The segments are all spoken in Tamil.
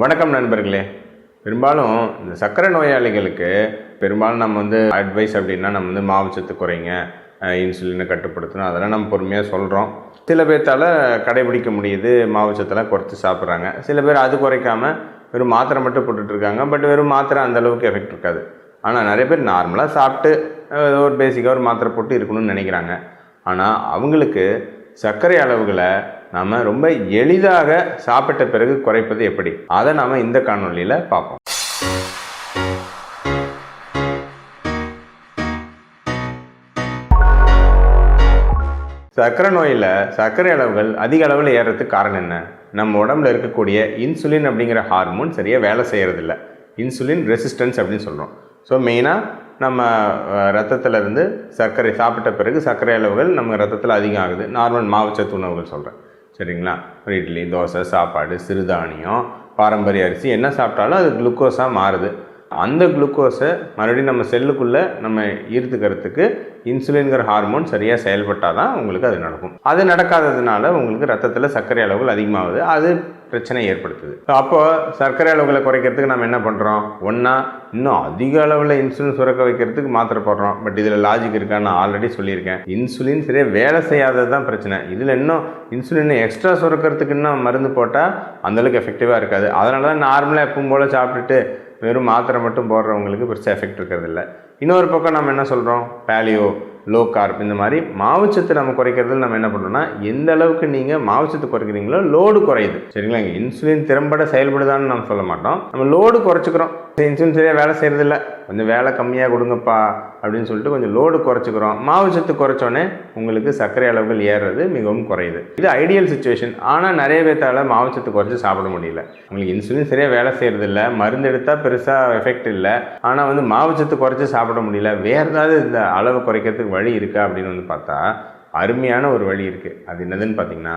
வணக்கம் நண்பர்களே. பெரும்பாலும் இந்த சர்க்கரை நோயாளிகளுக்கு பெரும்பாலும் நம்ம வந்து அட்வைஸ் அப்படின்னா நம்ம வந்து மாவுச்சத்து குறைங்க இன்சுலினை கட்டுப்படுத்தணும். அதெல்லாம் நம்ம பொறுமையாக சொல்கிறோம் சில பேர்த்தால் கடைபிடிக்க முடியுது மாவுச்சத்தெல்லாம் குறைச்சி சாப்பிட்றாங்க. சில பேர் அது குறைக்காமல் வெறும் மாத்திரை மட்டும் போட்டுட்ருக்காங்க பட் வெறும் மாத்திரை அந்தளவுக்கு எஃபெக்ட் இருக்காது. ஆனால் நிறைய பேர் நார்மலாக சாப்பிட்டு ஏதோ ஒரு பேசிக்காக ஒரு மாத்திரை போட்டு இருக்கணும்னு நினைக்கிறாங்க. ஆனால் அவங்களுக்கு சர்க்கரை அளவுகளை நாம் ரொம்ப எளிதாக சாப்பிட்ட பிறகு குறைப்பது எப்படி? அதை நாம் இந்த காணொளியில் பார்ப்போம். சர்க்கரை நோயில் சர்க்கரை அளவுகள் அதிக அளவில் ஏறுறதுக்கு காரணம் என்ன? நம்ம உடம்புல இருக்கக்கூடிய இன்சுலின் அப்படிங்கிற ஹார்மோன் சரியாக வேலை செய்கிறதில்ல இன்சுலின் ரெசிஸ்டன்ஸ் அப்படின்னு சொல்கிறோம் ஸோ மெயினாக நம்ம ரத்தத்தில் இருந்து சர்க்கரை சாப்பிட்ட பிறகு சர்க்கரை அளவுகள் நம்ம ரத்தத்தில் அதிகம் ஆகுது. நார்மல் மாவுச்சத்து உணவுகள் சொல்கிறேன் சரிங்களா? ஒரு இட்லி தோசை சாப்பாடு சிறுதானியம் பாரம்பரிய அரிசி என்ன சாப்பிட்டாலும் அது குளுக்கோஸாக மாறுது. அந்த குளுக்கோஸை மறுபடியும் நம்ம செல்லுக்குள்ளே நம்ம ஈர்த்துக்கிறதுக்கு இன்சுலின்கிற ஹார்மோன் சரியாக செயல்பட்டால் தான் உங்களுக்கு அது நடக்கும். அது நடக்காததுனால உங்களுக்கு ரத்தத்தில் சர்க்கரை அளவுகள் அதிகமாகுது. அது பிரச்சனை ஏற்படுத்துது. ஸோ அப்போ சர்க்கரை அளவுகளை குறைக்கிறதுக்கு நம்ம என்ன பண்ணுறோம் ஒன்றா இன்னும் அதிக அளவில் இன்சுலின் சுரக்க வைக்கிறதுக்கு மாத்திரை போடுறோம். பட் இதில் லாஜிக் இருக்கான்னு நான் ஆல்ரெடி சொல்லியிருக்கேன். இன்சுலின் சரியாக வேலை செய்யாதது தான் பிரச்சனை. இதில் இன்னும் இன்சுலின் எக்ஸ்ட்ரா சுரக்கிறதுக்கு இன்னும் மருந்து போட்டால் அந்தளவுக்கு எஃபெக்டிவாக இருக்காது. அதனால தான் நார்மலாக எப்பவும் போல் சாப்பிட்டுட்டு வெறும் மாத்திரை மட்டும் போடுறவங்களுக்கு பெருசாக எஃபெக்ட் இருக்கிறதில்ல. இன்னொரு பக்கம் நம்ம என்ன சொல்கிறோம் பேலியோ லோ கார்ப் இந்த மாதிரி மாவுச்சத்து நம்ம குறைக்கிறதுல நம்ம என்ன பண்ணுறோம்னா எந்த அளவுக்கு நீங்கள் மாவுச்சத்து குறைக்கிறீங்களோ லோடு குறையுது. சரிங்களா? இங்கே இன்சுலின் திறம்பட செயல்படுதான்னு நம்ம சொல்ல மாட்டோம். நம்ம லோடு குறைச்சிக்கிறோம். இன்சுலின் சரியாக வேலை செய்கிறதில்ல கொஞ்சம் வேலை கம்மியாக கொடுங்கப்பா அப்படின்னு சொல்லிட்டு கொஞ்சம் லோடு குறைச்சிக்கிறோம். மாவுச்சத்து குறைச்சோன்னே உங்களுக்கு சர்க்கரை அளவுகள் ஏறுறது மிகவும் குறையுது. இது ஐடியல் சுச்சுவேஷன் ஆனால் நிறைய பேர்த்தால மாவுச்சத்து குறைச்சி சாப்பிட முடியல. உங்களுக்கு இன்சுலின் சரியாக வேலை செய்கிறதில்ல மருந்து எடுத்தால் பெருசாக எஃபெக்ட் இல்லை. ஆனால் வந்து மாவுச்சத்து குறைச்சி சாப்பிட முடியல. வேறு ஏதாவது இந்த அளவு குறைக்கிறதுக்கு வழி இருக்கா அப்படின்னு வந்து பார்த்தா அருமையான ஒரு வழி இருக்குது அது என்னதுன்னு பார்த்தீங்கன்னா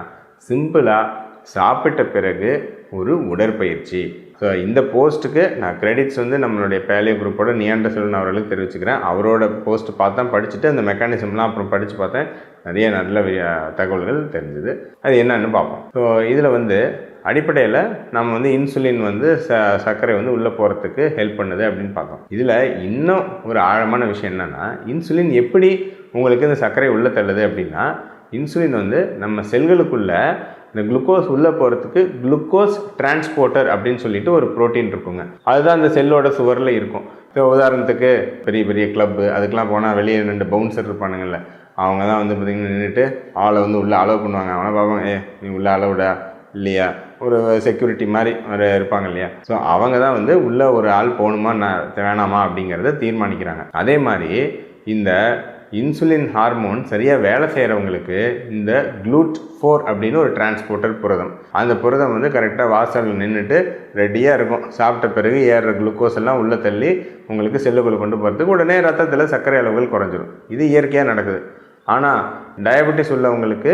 சிம்பிளாக சாப்பிட்ட பிறகு ஒரு உடற்பயிற்சி. ஸோ இந்த போஸ்ட்டுக்கு நான் கிரெடிட்ஸ் வந்து நம்மளுடைய பேலியோ குரூப்போட நியாண்ட செல்வன் அவர்களுக்கு தெரிவிச்சுக்கிறேன். அவரோட போஸ்ட் பார்த்தேன் படிச்சுட்டு அந்த மெக்கானிசம்லாம் அப்புறம் படித்து பார்த்தேன். நிறைய நல்ல தகவல்கள் தெரிஞ்சுது. அது என்னன்னு பார்ப்போம். ஸோ இதில் வந்து அடிப்படையில் நம்ம வந்து இன்சுலின் வந்து ச சர்க்கரை வந்து உள்ளே போகிறதுக்கு ஹெல்ப் பண்ணுது அப்படின்னு பார்த்தோம் இதில் இன்னும் ஒரு ஆழமான விஷயம் என்னென்னா இன்சுலின் எப்படி உங்களுக்கு இந்த சர்க்கரை உள்ளே தள்ளுது அப்படின்னா இன்சுலின் வந்து நம்ம செல்களுக்குள்ள இந்த குளுக்கோஸ் உள்ளே போகிறதுக்கு குளுக்கோஸ் டிரான்ஸ்போர்ட்டர் அப்படின்னு சொல்லிட்டு ஒரு புரோட்டீன் இருக்குங்க. அதுதான் அந்த செல்லோட சுவரில் இருக்கும். இப்போ உதாரணத்துக்கு பெரிய பெரிய கிளப்பு அதுக்கெலாம் போனால் வெளியே ரெண்டு பவுன்சர் இருப்பானுங்கள்ல அவங்க தான் வந்து பார்த்திங்கன்னா நின்றுட்டு ஆளை வந்து உள்ளே அலோவ் பண்ணுவாங்க. அவனை பார்ப்பாங்க ஏ நீ உள்ளே அலோவிடா இல்லையா? ஒரு செக்யூரிட்டி மாதிரி ஒரு இருப்பாங்க இல்லையா? ஸோ அவங்க தான் வந்து உள்ளே ஒரு ஆள் போகணுமா நான் வேணாமா அப்படிங்கிறத தீர்மானிக்கிறாங்க. அதே மாதிரி இந்த இன்சுலின் ஹார்மோன் சரியாக வேலை செய்கிறவங்களுக்கு இந்த க்ளூட் ஃபோர் அப்படின்னு ஒரு டிரான்ஸ்போர்ட்டர் புரதம். அந்த புரதம் வந்து கரெக்டாக வாசலில் நின்றுட்டு ரெடியாக இருக்கும். சாப்பிட்ட பிறகு ஏறுற குளுக்கோஸ் எல்லாம் உள்ளே தள்ளி உங்களுக்கு செல்லுக்குள்ளே கொண்டு போகிறதுக்கு உடனே ரத்தத்தில் சர்க்கரை அளவுகள் குறைஞ்சிரும். இது இயற்கையாக நடக்குது. ஆனால் டயபெட்டிஸ் உள்ளவங்களுக்கு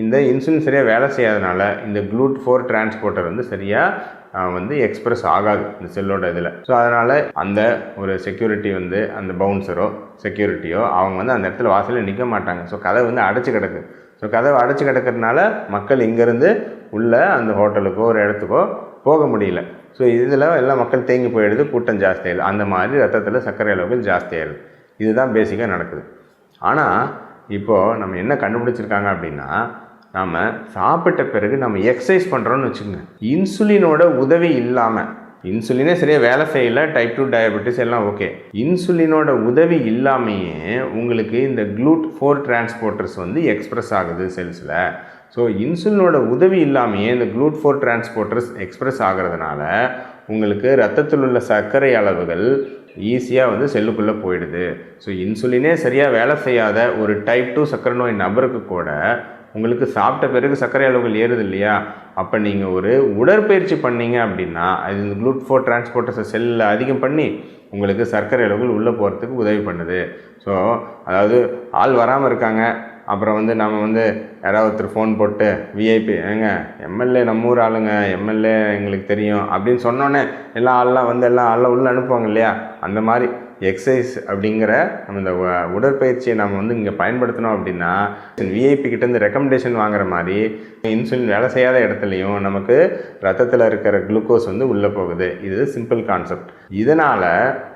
இந்த இன்சுலின் சரியாக வேலை செய்யாதனால இந்த க்ளூட் ஃபோர் டிரான்ஸ்போர்ட்டர் வந்து சரியாக வந்து எக்ஸ்பிரஸ் ஆகாது இந்த செல்லோட இதில். ஸோ அதனால் அந்த ஒரு செக்யூரிட்டி வந்து அந்த பவுன்சரோ செக்யூரிட்டியோ அவங்க வந்து அந்த இடத்துல வாசலில் நிற்க மாட்டாங்க. ஸோ கதை வந்து அடைச்சி கிடக்கு. ஸோ கதவை அடைச்சி கிடக்கிறதுனால மக்கள் இங்கேருந்து உள்ள அந்த ஹோட்டலுக்கோ ஒரு இடத்துக்கோ போக முடியல. ஸோ இதில் எல்லாம் மக்கள் தேங்கி போயிடுது கூட்டம் ஜாஸ்தியாயிடுது அந்த மாதிரி ரத்தத்தில் சர்க்கரை அளவுகள் ஜாஸ்தியாயிடுது இதுதான் பேசிக்காக நடக்குது. ஆனால் இப்போது நம்ம என்ன கண்டுபிடிச்சிருக்காங்க அப்படின்னா நம்ம சாப்பிட்ட பிறகு நம்ம எக்ஸசைஸ் பண்ணுறோன்னு வச்சுக்கோங்க. இன்சுலினோட உதவி இல்லாமல் இன்சுலினே சரியாக வேலை செய்யல டைப் டூ டயபெட்டிஸ் எல்லாம் ஓகே இன்சுலினோட உதவி இல்லாமையே உங்களுக்கு இந்த க்ளூட் ஃபோர் டிரான்ஸ்போர்ட்டர்ஸ் வந்து எக்ஸ்பிரஸ் ஆகுது செல்ஸில் ஸோ இன்சுலினோட உதவி இல்லாமையே இந்த க்ளூட் ஃபோர் டிரான்ஸ்போர்ட்டர்ஸ் எக்ஸ்ப்ரெஸ் ஆகிறதுனால உங்களுக்கு ரத்தத்தில் உள்ள சர்க்கரை அளவுகள் ஈஸியாக வந்து செல்லுக்குள்ளே போயிடுது. ஸோ இன்சுலினே சரியாக வேலை செய்யாத ஒரு டைப் டூ சர்க்கரை நோய் நபருக்கு கூட உங்களுக்கு சாப்பிட்ட பிறகு சர்க்கரை அளவுகள் ஏறுது இல்லையா? அப்போ நீங்கள் ஒரு உடற்பயிற்சி பண்ணீங்க அப்படின்னா அது இந்த க்ளூட் ஃபோர் டிரான்ஸ்போர்ட்டர்ஸை செல்லில் அதிகம் பண்ணி உங்களுக்கு சர்க்கரை அளவுகள் உள்ளே போகிறதுக்கு உதவி பண்ணுது. ஸோ அதாவது ஆள் வராமல் இருக்காங்க. அப்புறம் வந்து நம்ம வந்து யாராவது ஒருத்தர் ஃபோன் போட்டு விஐபி ஏங்க எம்எல்ஏ நம்ம ஊர் ஆளுங்க எம்எல்ஏ எங்களுக்கு தெரியும் அப்படின்னு சொன்னோன்னே எல்லா ஆள்லாம் வந்து எல்லாம் ஆள்லாம் உள்ளே அனுப்புவாங்க இல்லையா? அந்த மாதிரி எக்ஸசைஸ் அப்படிங்கிற நம்ம இந்த உடற்பயிற்சியை நம்ம வந்து இங்கே பயன்படுத்தினோம் அப்படின்னா விஐபி கிட்டேருந்து ரெக்கமெண்டேஷன் வாங்குற மாதிரி இன்சுலின் வேலை செய்யாத இடத்துலையும் நமக்கு ரத்தத்தில் இருக்கிற குளுக்கோஸ் வந்து உள்ளே போகுது. இது சிம்பிள் கான்செப்ட் இதனால்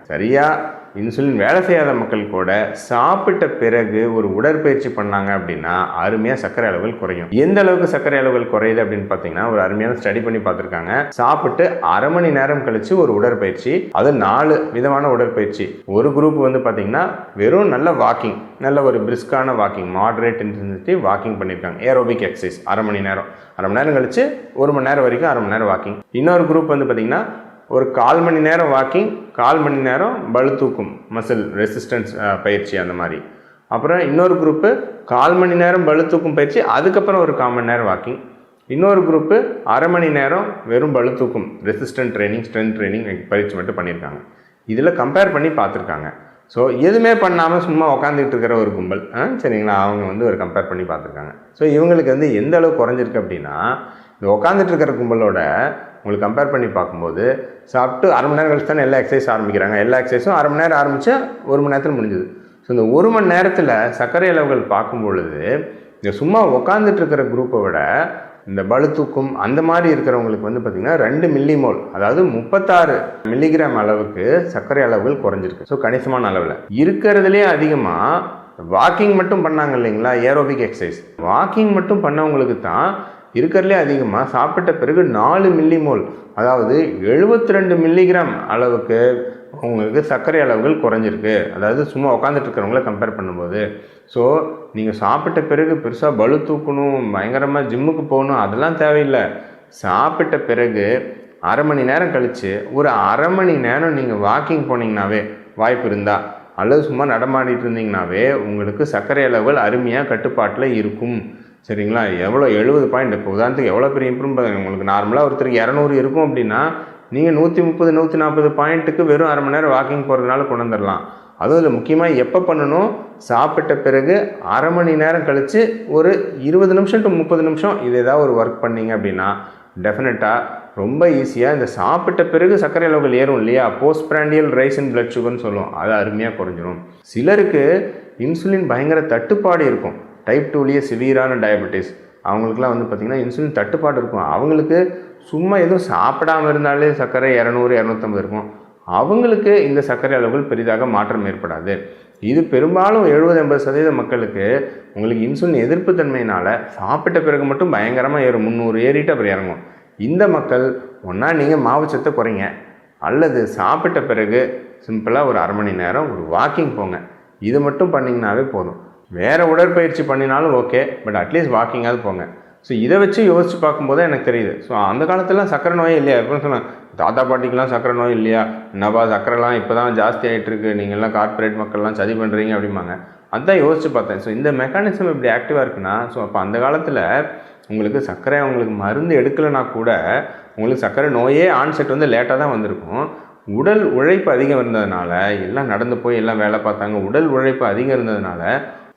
சரியாக இன்சுலின் வேலை செய்யாத மக்கள் கூட சாப்பிட்ட பிறகு ஒரு உடற்பயிற்சி பண்ணாங்க அப்படின்னா அருமையாக சர்க்கரை அளவுகள் குறையும். எந்த அளவுக்கு சர்க்கரை அளவுகள் குறையுது அப்படின்னு பார்த்தீங்கன்னா ஒரு அருமையான ஸ்டடி பண்ணி பார்த்துருக்காங்க சாப்பிட்டு அரை மணி நேரம் கழிச்சு ஒரு உடற்பயிற்சி அது நாலு விதமான உடற்பயிற்சி. ஒரு குரூப் வந்து பார்த்தீங்கன்னா வெறும் நல்ல வாக்கிங் நல்ல ஒரு பிரிஸ்கான வாக்கிங் மாடரேட் இன்டென்சிட்டி வாக்கிங் பண்ணியிருக்காங்க ஏரோபிக் எக்ஸசைஸ் அரை மணி நேரம். அரை மணி நேரம் கழிச்சு ஒரு மணி நேரம் வரைக்கும் அரை மணி நேரம் வாக்கிங் இன்னொரு குரூப் வந்து பார்த்தீங்கன்னா ஒரு கால் மணி நேரம் வாக்கிங் கால் மணி நேரம் பளு தூக்கும் மசில் ரெசிஸ்டன்ஸ் பயிற்சி அந்த மாதிரி. அப்புறம் இன்னொரு குரூப்பு கால் மணி நேரம் பளு தூக்கும் பயிற்சி அதுக்கப்புறம் ஒரு கால் மணி நேரம் வாக்கிங் இன்னொரு குரூப்பு அரை மணி நேரம் வெறும் பளு தூக்கும் ரெசிஸ்டன்ட் ட்ரைனிங் ஸ்ட்ரென்த் ட்ரைனிங் பயிற்சி மட்டும் பண்ணியிருக்காங்க. இதில் கம்பேர் பண்ணி பார்த்துருக்காங்க. ஸோ எதுவுமே பண்ணாமல் சும்மா உக்காந்துக்கிட்டு இருக்கிற ஒரு கும்பல் ஆ, சரிங்களா? அவங்க வந்து ஒரு கம்பேர் பண்ணி பார்த்துருக்காங்க. ஸோ இவங்களுக்கு வந்து எந்த அளவு குறைஞ்சிருக்கு அப்படின்னா உட்காந்துட்டு இருக்கிற கும்பலோட உங்களுக்கு கம்பேர் பண்ணி பார்க்கும்போது சாப்பிட்டு அரை மணி நேரம் கழிச்சு தானே எல்லா எக்ஸசைஸ் ஆரம்பிக்கிறாங்க. எல்லா எக்ஸசைஸும் அரை மணி நேரம் ஆரம்பித்து ஒரு மணி நேரத்தில் முடிஞ்சுது. ஸோ இந்த ஒரு மணி நேரத்தில் சர்க்கரை அளவுகள் பார்க்கும் பொழுது இந்த சும்மா உட்காந்துட்டு இருக்கிற குரூப்பை விட இந்த பளு தூக்கும் அந்த மாதிரி இருக்கிறவங்களுக்கு வந்து பார்த்திங்கன்னா ரெண்டு மில்லிமோல் அதாவது முப்பத்தாறு மில்லிகிராம் அளவுக்கு சர்க்கரை அளவுகள் குறைஞ்சிருக்கு. ஸோ கணிசமான அளவில். இருக்கிறதுலே அதிகமாக வாக்கிங் மட்டும் பண்ணாங்க இல்லைங்களா? ஏரோபிக் எக்ஸசைஸ் வாக்கிங் மட்டும் பண்ணவங்களுக்கு தான் இருக்கிறதுலே அதிகமாக சாப்பிட்ட பிறகு நாலு மில்லிமோல் அதாவது 72 ரெண்டு மில்லிகிராம் அளவுக்கு உங்களுக்கு சர்க்கரை அளவுகள் குறைஞ்சிருக்கு. அதாவது சும்மா உட்காந்துட்டு இருக்கிறவங்கள கம்பேர் பண்ணும்போது. ஸோ நீங்கள் சாப்பிட்ட பிறகு பெருசாக பலு தூக்கணும் பயங்கரமாக ஜிம்முக்கு போகணும் அதெல்லாம் தேவையில்லை. சாப்பிட்ட பிறகு அரை மணி நேரம் கழித்து ஒரு அரை மணி நேரம் நீங்கள் வாக்கிங் போனீங்கனாவே வாய்ப்பு இருந்தால் அல்லது சும்மா நடமாடிட்டு இருந்தீங்கனாவே உங்களுக்கு சர்க்கரை அளவுகள் அருமையாக கட்டுப்பாட்டில் இருக்கும். சரிங்களா? எவ்வளோ எழுபது பாயிண்ட் இப்போ உதாரணத்துக்கு எவ்வளோ பெரிய இம்ப்ரூவ் உங்களுக்கு நார்மலாக ஒருத்தருக்கு இரநூறு இருக்கும் அப்படின்னா நீங்கள் நூற்றி முப்பது நூற்றி நாற்பது பாயிண்ட்டுக்கு வெறும் அரை மணி நேரம் வாக்கிங் போகிறதுனால கொண்டு வந்துடலாம் அதுவும் இதில் முக்கியமாக எப்போ பண்ணணும்? சாப்பிட்ட பிறகு அரை மணி நேரம் கழித்து ஒரு இருபது நிமிஷம் டு முப்பது நிமிஷம் இது ஏதாவது ஒரு ஒர்க் பண்ணீங்க அப்படின்னா டெஃபினட்டாக ரொம்ப ஈஸியாக இந்த சாப்பிட்ட பிறகு சர்க்கரை அளவுகள் ஏறும் இல்லையா? Post prandial rise in blood சுகர்னு சொல்லுவோம். அது அருமையாக குறைஞ்சிரும். சிலருக்கு இன்சுலின் பயங்கர தட்டுப்பாடு இருக்கும். டைப் டூலேயே சிவியரான டயபெட்டிஸ் அவங்களுக்குலாம் வந்து பார்த்திங்கன்னா இன்சுலின் தட்டுப்பாடு இருக்கும். அவங்களுக்கு சும்மா எதுவும் சாப்பிடாம இருந்தாலே சர்க்கரை இரநூறு இரநூத்தம்பது இருக்கும். அவங்களுக்கு இந்த சர்க்கரை அளவுகள் பெரிதாக மாற்றம் ஏற்படாது. இது பெரும்பாலும் எழுபது எண்பது சதவீத மக்களுக்கு உங்களுக்கு இன்சுலின் எதிர்ப்பு தன்மையினால் சாப்பிட்ட பிறகு மட்டும் பயங்கரமாக ஏறும். முந்நூறு ஏறிட்டு அப்புறம் இறங்கும். இந்த மக்கள் ஒன்றா நீங்கள் மாவுச்சத்தை குறைங்க. அல்லது சாப்பிட்ட பிறகு சிம்பிளாக ஒரு அரை மணி நேரம் ஒரு வாக்கிங் போங்க. இது மட்டும் பண்ணிங்கனாவே போதும். வேறு உடற்பயிற்சி பண்ணினாலும் ஓகே பட் அட்லீஸ்ட் வாக்கிங்காவது போங்க. ஸோ இதை வச்சு யோசிச்சு பார்க்கும்போது எனக்கு தெரியுது. ஸோ அந்த காலத்துலலாம் சக்கரை நோயே இல்லையா? எப்படின்னு சொன்னேன் தாத்தா பாட்டிக்கெலாம் சக்கரை நோய் இல்லையா? என்னப்பா சக்கரைலாம் இப்போ தான் ஜாஸ்தி ஆகிட்டுருக்கு நீங்கள்லாம் கார்ப்பரேட் மக்கள்லாம் சதி பண்ணுறீங்க அப்படிம்பாங்க. அதுதான் யோசிச்சு பார்த்தேன். ஸோ இந்த மெக்கானிசம் இப்படி ஆக்டிவாக இருக்குன்னா ஸோ அப்போ அந்த காலத்தில் உங்களுக்கு சர்க்கரை உங்களுக்கு மருந்து எடுக்கலைனா கூட உங்களுக்கு சர்க்கரை நோயே ஆன்செட் வந்து லேட்டாக தான் வந்திருக்கும். உடல் உழைப்பு அதிகம் இருந்ததுனால எல்லாம் நடந்து போய் எல்லாம் வேலை பார்த்தாங்க உடல் உழைப்பு அதிகம் இருந்ததுனால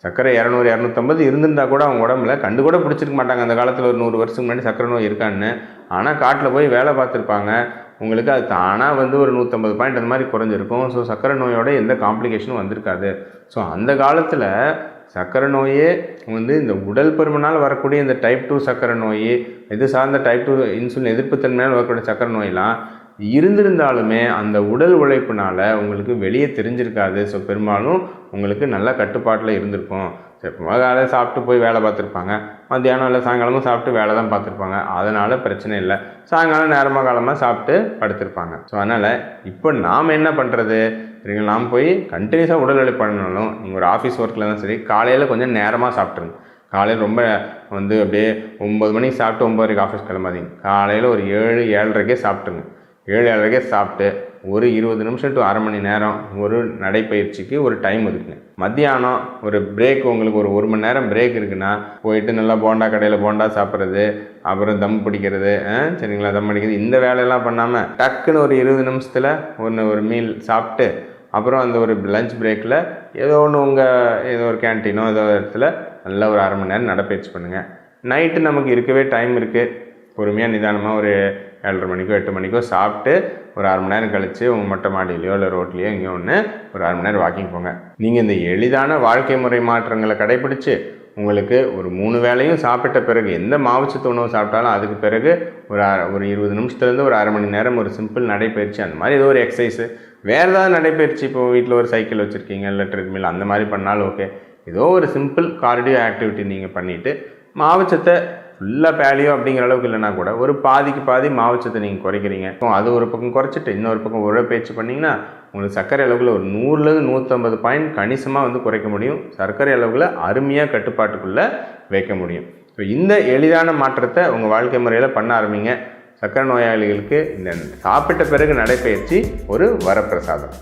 சர்க்கரை இரநூறு இரநூத்தம்பது இருந்திருந்தா கூட அவங்க உடம்புல கண்டு கூட பிடிச்சிருக்க மாட்டாங்க. அந்த காலத்தில் ஒரு நூறு வருஷத்துக்கு முன்னாடி சர்க்கரை நோய் இருக்கான்னு. ஆனால் காட்டில் போய் வேலை பார்த்துருப்பாங்க. உங்களுக்கு அது தானாக வந்து ஒரு நூற்றம்பது பாயிண்ட் அந்த மாதிரி குறைஞ்சிருக்கும். ஸோ சர்க்கரை நோயோட எந்த காம்ப்ளிகேஷனும் வந்திருக்காது. ஸோ அந்த காலத்தில் சர்க்கரை நோயே வந்து இந்த உடல் பருமனால் வரக்கூடிய இந்த டைப் டூ சர்க்கரை நோய் இது சார்ந்த டைப் டூ இன்சுலின் எதிர்ப்புத்தன்மையால் வரக்கூடிய சர்க்கரை நோயெல்லாம் இருந்திருந்தாலுமே அந்த உடல் உழைப்புனால் உங்களுக்கு வெளியே தெரிஞ்சிருக்காது. ஸோ பெரும்பாலும் உங்களுக்கு நல்ல கட்டுப்பாட்டில் இருந்திருக்கும். சரி காலையில் சாப்பிட்டு போய் வேலை பார்த்துருப்பாங்க. மத்தியானம் இல்லை சாயங்காலமும் சாப்பிட்டு வேலை தான் பார்த்துருப்பாங்க. அதனால் பிரச்சனை இல்லை. சாயங்காலம் நேரமாக காலமாக சாப்பிட்டு படுத்திருப்பாங்க. ஸோ அதனால் இப்போ நாம் என்ன பண்ணுறது சரிங்களா? நாம் போய் கண்டினியூஸாக உடல் உழைப்பு பண்ணாலும் நீங்கள் ஒரு ஆஃபீஸ் ஒர்க்கில் தான் சரி காலையில் கொஞ்சம் நேரமாக சாப்பிட்ருங்க காலையில் ரொம்ப வந்து அப்படியே ஒம்பது மணிக்கு சாப்பிட்டு ஒம்பது ஆஃபீஸ் கிளம்பாதீங்க. காலையில் ஒரு ஏழு ஏழரைக்கே சாப்பிட்ருங்க ஏழு அழகே சாப்பிட்டு ஒரு இருபது நிமிஷம் டு அரை மணி நேரம் ஒரு நடைப்பயிற்சிக்கு ஒரு டைம் ஒதுக்குங்க. மத்தியானம் ஒரு பிரேக் உங்களுக்கு ஒரு ஒரு மணி நேரம் பிரேக் இருக்குன்னா போயிட்டு நல்லா போண்டா கடையில் போண்டா சாப்பிட்றது அப்புறம் தம் பிடிக்கிறது ஆ, சரிங்களா? தம் பிடிக்கிறது. இந்த வேலையெல்லாம் பண்ணாமல் டக்குன்னு ஒரு இருபது நிமிஷத்தில் ஒன்று ஒரு மீல் சாப்பிட்டு அப்புறம் அந்த ஒரு லஞ்ச் பிரேக்கில் ஏதோ ஒன்று உங்கள் ஏதோ ஒரு கேன்டீனோ ஏதோ இடத்துல நல்லா ஒரு அரை மணி நேரம் நடைப்பயிற்சி பண்ணுங்கள் நைட்டு நமக்கு இருக்கவே டைம் இருக்குது பொறுமையாக நிதானமாக ஒரு ஏழரை மணிக்கோ எட்டு மணிக்கோ சாப்பிட்டு ஒரு அரை மணி நேரம் கழித்து உங்கள் மொட்டை மாடியிலையோ இல்லை ரோட்லேயோ எங்கேயோ ஒன்று ஒரு அரை மணி நேரம் வாக்கிங் போங்க. நீங்கள் இந்த எளிதான வாழ்க்கை முறை மாற்றங்களை கடைபிடிச்சு உங்களுக்கு ஒரு மூணு வேளையும் சாப்பிட்ட பிறகு எந்த மாவுச்சத்து உணவு சாப்பிட்டாலும் அதுக்கு பிறகு ஒரு ஒரு இருபது நிமிஷத்துலேருந்து ஒரு அரை மணி நேரம் ஒரு சிம்பிள் நடைப்பயிற்சி அந்த மாதிரி ஏதோ ஒரு எக்ஸசைஸு வேறு ஏதாவது நடைப்பயிற்சி இப்போ வீட்டில் ஒரு சைக்கிள் வச்சுருக்கீங்க இல்லை ட்ரெட்மில் அந்த மாதிரி பண்ணாலும் ஓகே ஏதோ ஒரு சிம்பிள் கார்டியோ ஆக்டிவிட்டி நீங்கள் பண்ணிவிட்டு மாவுச்சத்தை ஃபுல்லாக பேலியோ அப்படிங்கிற அளவுக்கு இல்லைனா கூட ஒரு பாதிக்கு பாதி மாவுச்சத்தை நீங்கள் குறைக்கிறீங்க. அது ஒரு பக்கம் குறைச்சிட்டு இன்னொரு பக்கம் உடற்பயிற்சி பண்ணிங்கன்னா உங்களுக்கு சர்க்கரை அளவில் ஒரு நூறுலேருந்து நூற்றம்பது பாயிண்ட் கணிசமாக வந்து குறைக்க முடியும். சர்க்கரை அளவில் அருமையாக கட்டுப்பாட்டுக்குள்ளே வைக்க முடியும். ஸோ இந்த எளிதான மாற்றத்தை உங்கள் வாழ்க்கை முறையில் பண்ண ஆரம்பிங்க. சர்க்கரை நோயாளிகளுக்கு இந்த சாப்பிட்ட பிறகு நடைபயிற்சி ஒரு வரப்பிரசாதம்.